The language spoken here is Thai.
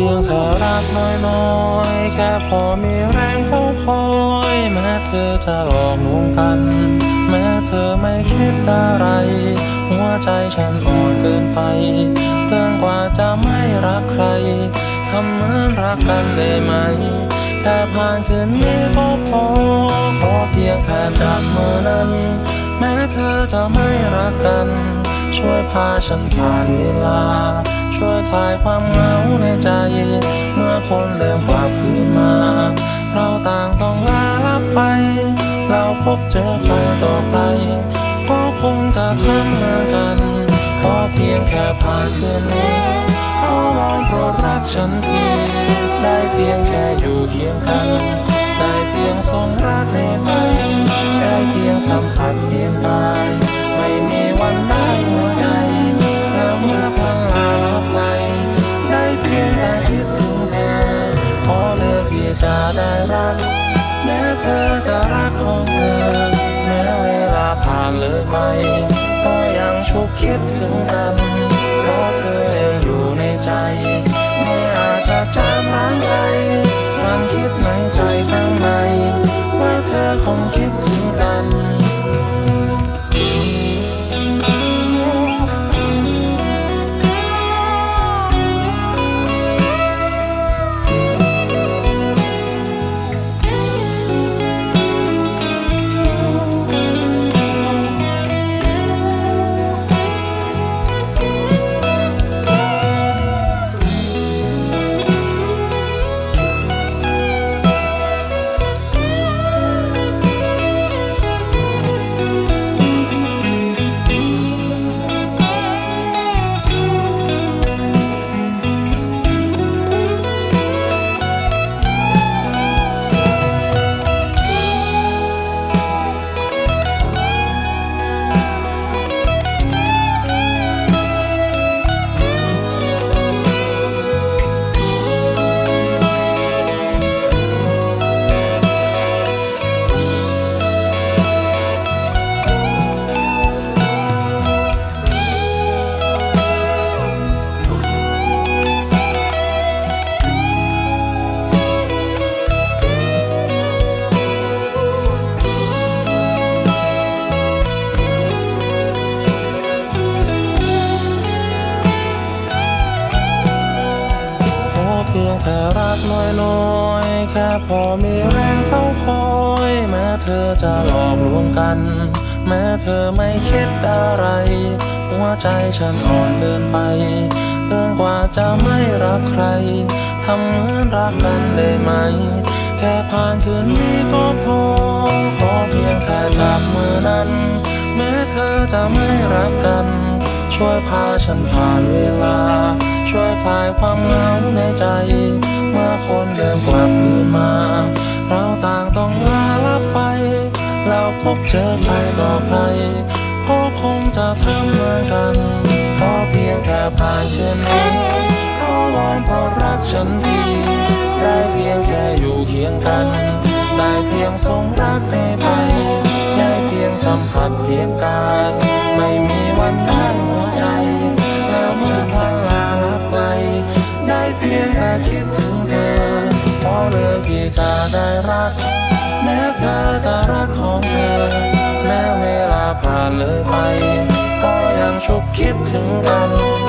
พียงแค่รักน้อยๆ แค่พอมีแรงเฝ้าคอยแม้เธอจะหลอกลวงกัน แม้เธอไม่คิดอะไร หัวใจฉันอ่อนเกินไปเพื่องกว่าจะไม่รักใครทำเหมือนรักกันได้ไหมแค่ผ่านคืนนี้ก็พอขอเพียงแค่จับมือนั้น แม้เธอจะไม่รักกัน ช่วยพาฉันผ่านเวลา ช่วยคลายความเหงาในใจเมื่อคนเริ่มกลับคืนมา เราต่างต้องลาลับไป เราพบเจอใครต่อใคร ก็คงจะทำเหมือนกัน ขอเพียงแค่ผ่านคืนนี้ขอวอนโปรดรักฉันทีได้เพียงแค่อยู่เคียงกัน ได้เพียงทรงรักในใจได้เพียงสัมผัสเพียงกายไม่มีวันได้หัวใจ ไป ก็ยังชุกคิดถึงกันเพราะเธอยังอยู่ในใจ ไม่อาจจะจางล้างไปความคิดในใจข้าง แค่รักน้อยๆแค่พอมีแรงเฝ้าคอย แม้เธอจะหลอกลวงกัน แม้เธอไม่คิดอะไร หัวใจฉันอ่อนเกินไปเกินกว่าจะไม่รักใคร ทำเหมือนรักกันได้ไหม แค่ผ่านคืนนี้ก็พอ ขอเพียงแค่จับมือนั้น แม้เธอจะไม่รักกัน ช่วยพาฉันผ่านเวลา ช่วยคลายความเหงาในใจ เมื่อคนเดินกลับคืนมา เราต่างต้องลาลับไป เราพบเจอใครต่อใคร ก็คงจะทำเหมือนกันขอเพียงแค่ผ่านคืนนี้ขอวอนโปรดรักฉันทีได้เพียงแค่อยู่เคียงกัน ได้เพียงทรงรักในใจได้เพียงสัมผัสเพียงกายไม่มีวันได้ คิดถึงเธอพอเลือกที่จะได้รัก แม้เธอจะรักของเธอ แม้เวลาผ่านเลยไป ก็ยังชุกคิดถึงกัน